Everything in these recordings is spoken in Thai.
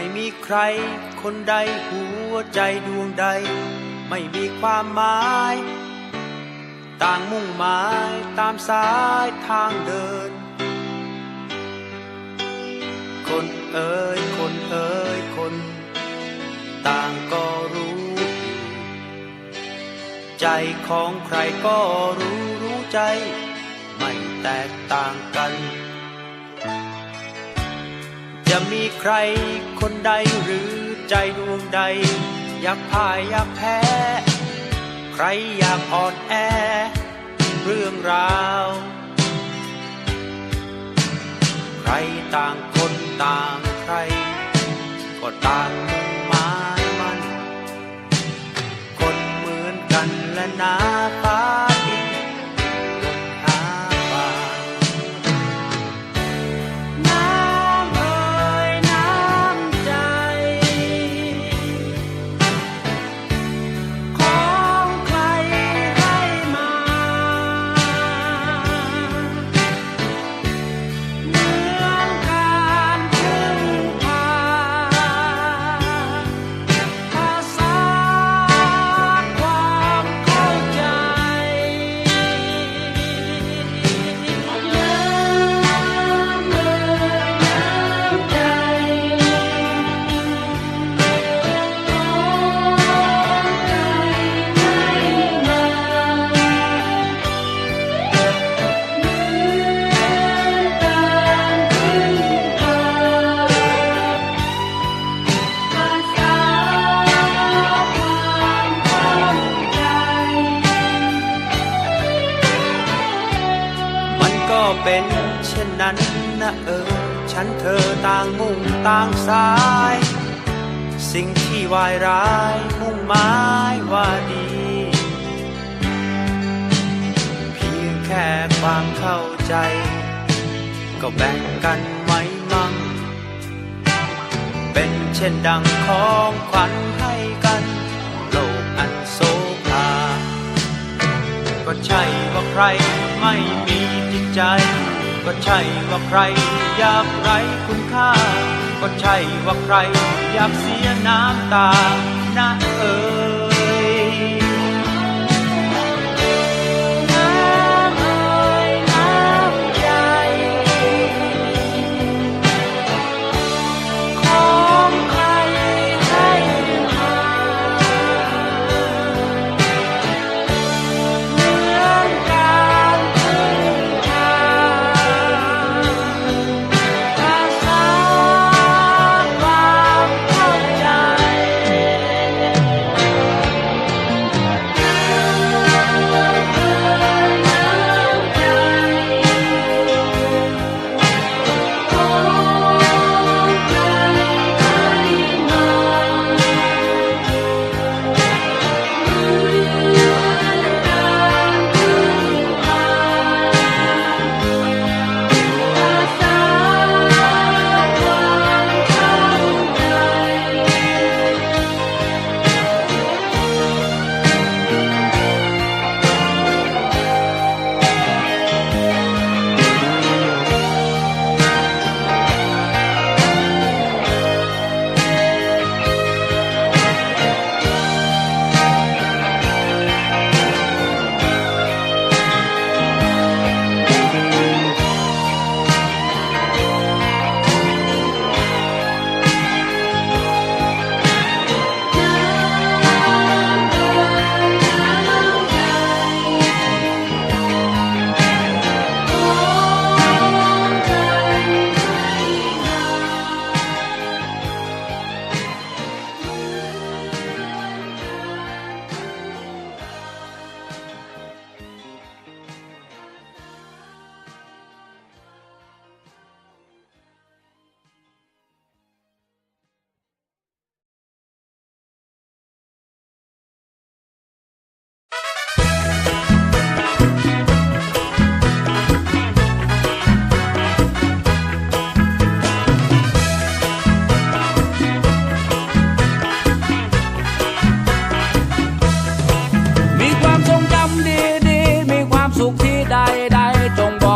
ไม่มีใคร คนใดหัวใจดวงใด ไม่มีความหมาย ต่างมุ่งหมายตามสายทางเดิน คนเอ่ยคนเอ่ยคน ต่างก็รู้อยู่ใจของใครก็รู้รู้ใจ ไม่แตกต่างกัน จะมีใครคนใดหรือใจดวงใด อยากพ่ายอยากแพ้ ใครอยากอ่อนแอ เรื่องราว ใครต่างคนต่างใคร ก็ต่างมุ่งหมายมัน คนเหมือนกันและหนา นะเออ ฉันเธอต่างมุ่งต่างสาย สิ่งที่วายร้าย มุ่งหมายว่าดี เพียงแค่ความเข้าใจ ก็แบ่งกันไว้มั่ง เป็นเช่นดังของขวัญให้กัน โลกอันโซภาก็ใช่ว่าใครไม่มีจิตใจ ก็ใช่ว่าใครอยากไรคุณค่า ก็ใช่ว่าใครอยากเสียน้ำตานะเออ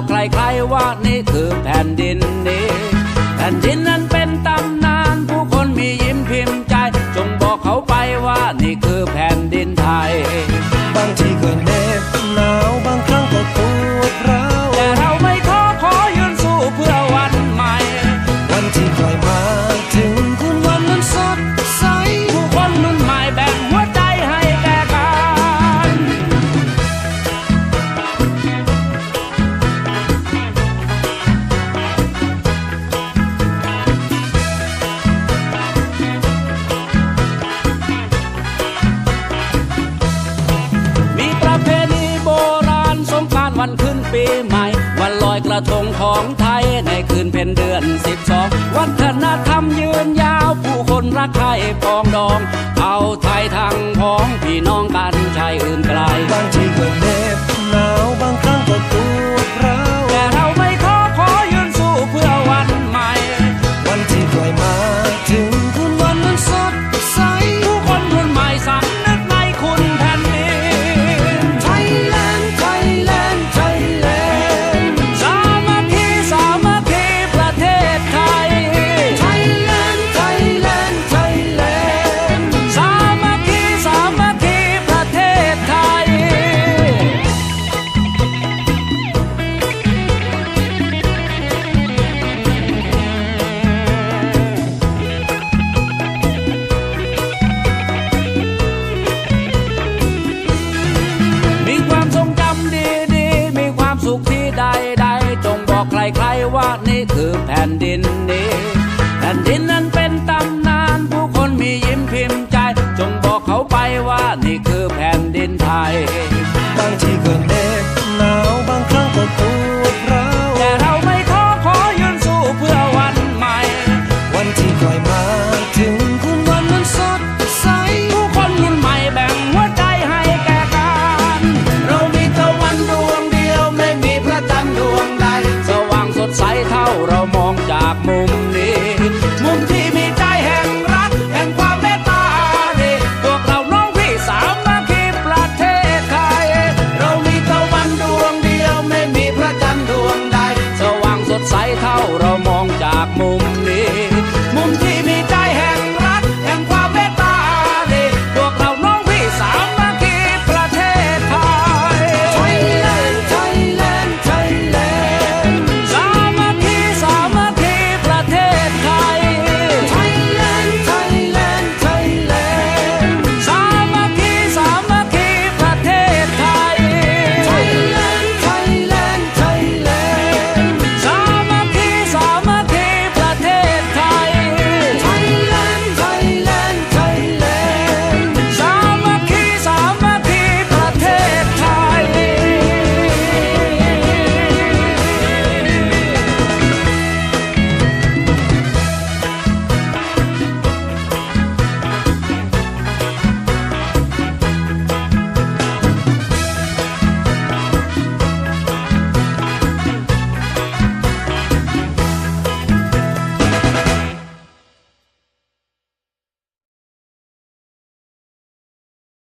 ใครๆว่านี่คือแผ่นดิน ปีใหม่ วันลอยกระทงของไทยในคืนเพ็ญเดือนสิบสองวัฒนธรรมยืนยาวผู้คนรักใครปองดอง เอาไทยทั้งพ้องพี่น้องกัน ใดใดจงบอกใครใครว่านี่คือแผ่นดินนี้ แผ่นดินนั้นเป็นตำนานผู้คนมียิ้มพิมพ์ใจ จงบอกเขาไปว่านี่คือแผ่นดินไทย เรามองจากมุมนี้